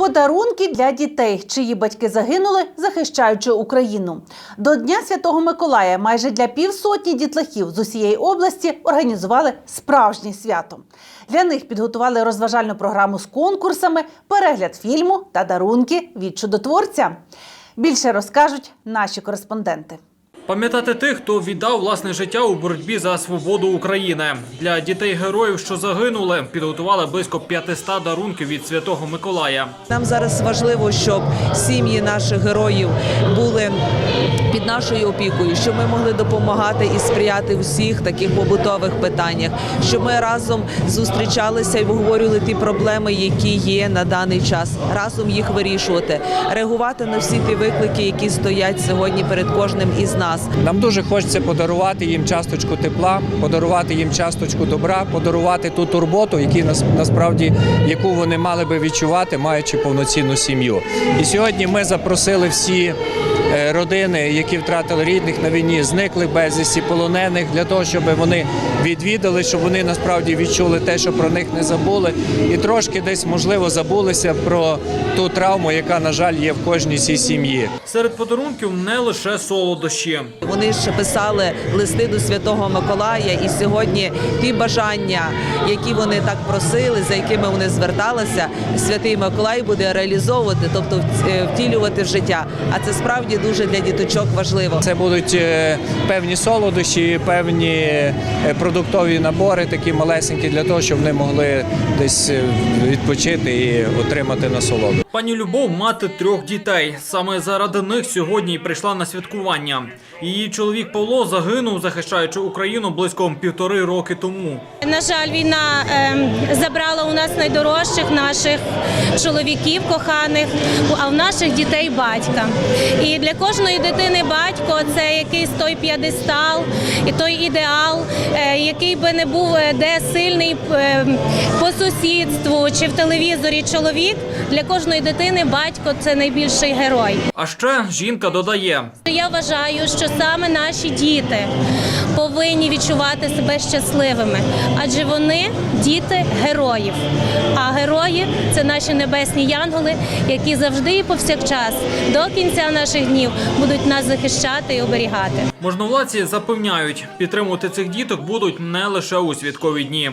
Подарунки для дітей, чиї батьки загинули, захищаючи Україну. До Дня Святого Миколая майже для півсотні дітлахів з усієї області організували справжнє свято. Для них підготували розважальну програму з конкурсами, перегляд фільму та дарунки від чудотворця. Більше розкажуть наші кореспонденти. Пам'ятати тих, хто віддав власне життя у боротьбі за свободу України. Для дітей героїв, що загинули, підготували близько 500 дарунків від Святого Миколая. Нам зараз важливо, щоб сім'ї наших героїв були під нашою опікою, щоб ми могли допомагати і сприяти в усіх таких побутових питаннях, щоб ми разом зустрічалися і обговорювали ті проблеми, які є на даний час, разом їх вирішувати, реагувати на всі ті виклики, які стоять сьогодні перед кожним із нас. Нам дуже хочеться подарувати їм часточку тепла, подарувати їм часточку добра, подарувати ту турботу, які нас насправді яку вони мали би відчувати, маючи повноцінну сім'ю. І сьогодні ми запросили всі родини, які втратили рідних на війні, зниклих безвісті, полонених, для того, щоб вони відвідали, щоб вони насправді відчули те, що про них не забули, і трошки десь можливо забулися про ту травму, яка на жаль є в кожній цій сім'ї. Серед подарунків не лише солодощі. Вони ж писали листи до Святого Миколая, і сьогодні ті бажання, які вони так просили, за якими вони зверталися, святий Миколай буде реалізовувати, тобто втілювати в життя. А це справді дуже для діточок важливо. Це будуть е, певні солодощі, певні е, продуктові набори, такі малесенькі, для того, щоб вони могли десь е, відпочити і отримати насолоду. Пані Любов мати трьох дітей. Саме заради них сьогодні прийшла на святкування. Її чоловік Павло загинув, захищаючи Україну близько півтори роки тому. На жаль, війна ем, забрала у нас найдорожчих наших чоловіків коханих, а в наших дітей батька. І для кожної дитини батько це якийсь той п'єдестал і той ідеал, е, який би не був е, де сильний е, сусідству чи в телевізорі чоловік. Для кожної дитини батько це найбільший герой. А ще жінка додає: Я вважаю, що саме наші діти повинні відчувати себе щасливими, адже вони діти героїв. А герої це наші небесні янголи, які завжди і повсякчас до кінця наших днів будуть нас захищати і оберігати. можновладці запевняють, підтримувати цих діток будуть не лише у святкові дні.